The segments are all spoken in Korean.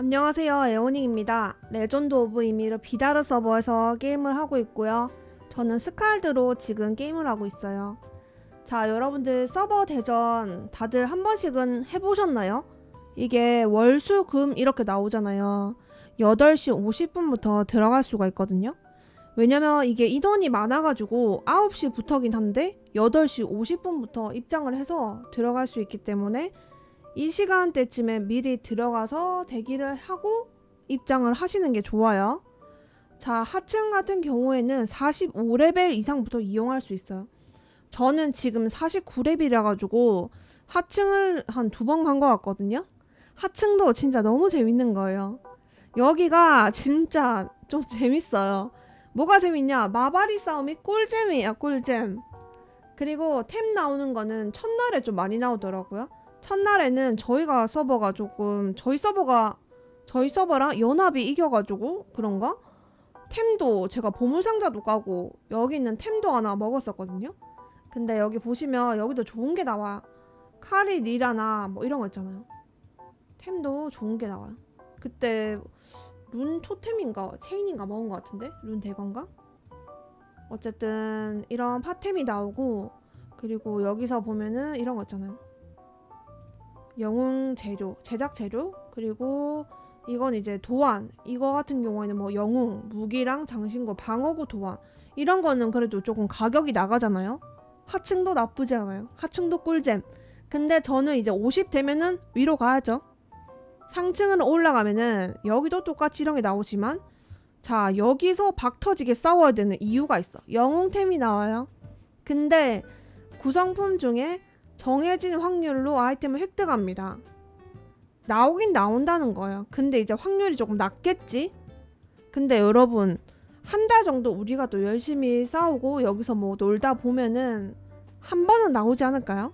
안녕하세요 에오닝입니다. 레전드 오브 이미르 비다르 서버에서 게임을 하고 있고요. 저는 스칼드로 지금 게임을 하고 있어요. 자 여러분들 서버 대전 다들 한 번씩은 해보셨나요? 이게 월수금 이렇게 나오잖아요. 8시 50분부터 들어갈 수가 있거든요. 왜냐면 이게 인원이 많아가지고 9시부터긴 한데 8시 50분부터 입장을 해서 들어갈 수 있기 때문에 이 시간대쯤에 미리 들어가서 대기를 하고 입장을 하시는 게 좋아요. 자, 하층 같은 경우에는 45레벨 이상부터 이용할 수 있어요. 저는 지금 49레벨이라 가지고 하층을 한 두 번 간 것 같거든요. 하층도 진짜 너무 재밌는 거예요. 여기가 진짜 좀 재밌어요. 뭐가 재밌냐? 마바리 싸움이 꿀잼이에요, 꿀잼. 그리고 템 나오는 거는 첫날에 좀 많이 나오더라고요. 첫날에는 저희가 서버가 조금 저희 서버가 저희 서버랑 연합이 이겨가지고 그런가? 템도 제가 보물상자도 까고 여기는 템도 하나 먹었었거든요. 근데 여기 보시면 여기도 좋은 게 나와. 카리 리라나 뭐 이런 거 있잖아요. 템도 좋은 게 나와요. 그때 룬 토템인가 체인인가 먹은 것 같은데 룬 대건가? 어쨌든 이런 파템이 나오고 그리고 여기서 보면은 이런 거 있잖아요. 영웅 재료, 제작 재료, 그리고 이건 이제 도안. 이거 같은 경우에는 뭐 영웅, 무기랑 장신구, 방어구 도안. 이런 거는 그래도 조금 가격이 나가잖아요. 하층도 나쁘지 않아요. 하층도 꿀잼. 근데 저는 이제 50 되면은 위로 가야죠. 상층으로 올라가면은 여기도 똑같이 이런 게 나오지만 자, 여기서 박 터지게 싸워야 되는 이유가 있어. 영웅템이 나와요. 근데 구성품 중에 정해진 확률로 아이템을 획득합니다. 나오긴 나온다는 거예요. 근데 이제 확률이 조금 낮겠지? 근데 여러분, 한 달 정도 우리가 또 열심히 싸우고 여기서 뭐 놀다 보면은 한 번은 나오지 않을까요?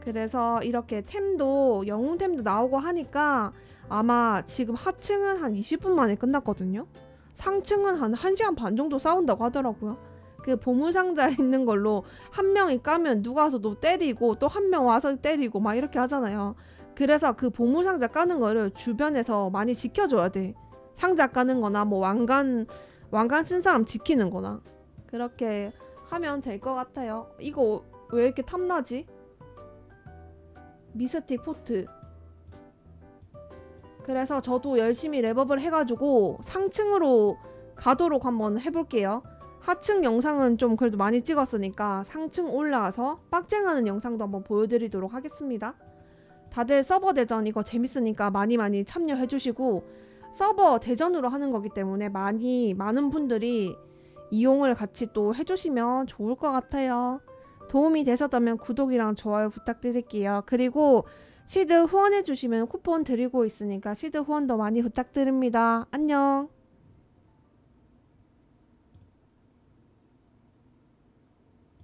그래서 이렇게 템도, 영웅템도 나오고 하니까 아마 지금 하층은 한 20분 만에 끝났거든요? 상층은 한 1시간 반 정도 싸운다고 하더라고요. 그 보물상자에 있는 걸로 한 명이 까면 누가 와서 또 때리고 또 한 명 와서 때리고 막 이렇게 하잖아요. 그래서 그 보물상자 까는 거를 주변에서 많이 지켜줘야 돼. 상자 까는 거나 뭐 왕관 왕관 쓴 사람 지키는 거나 그렇게 하면 될 것 같아요. 이거 왜 이렇게 탐나지? 미스틱 포트. 그래서 저도 열심히 랩업을 해가지고 상층으로 가도록 한번 해볼게요. 하층 영상은 좀 그래도 많이 찍었으니까 상층 올라와서 빡쟁하는 영상도 한번 보여드리도록 하겠습니다. 다들 서버 대전 이거 재밌으니까 많이 많이 참여해주시고 서버 대전으로 하는 거기 때문에 많이 많은 분들이 이용을 같이 또 해주시면 좋을 것 같아요. 도움이 되셨다면 구독이랑 좋아요 부탁드릴게요. 그리고 시드 후원해주시면 쿠폰 드리고 있으니까 시드 후원도 많이 부탁드립니다. 안녕.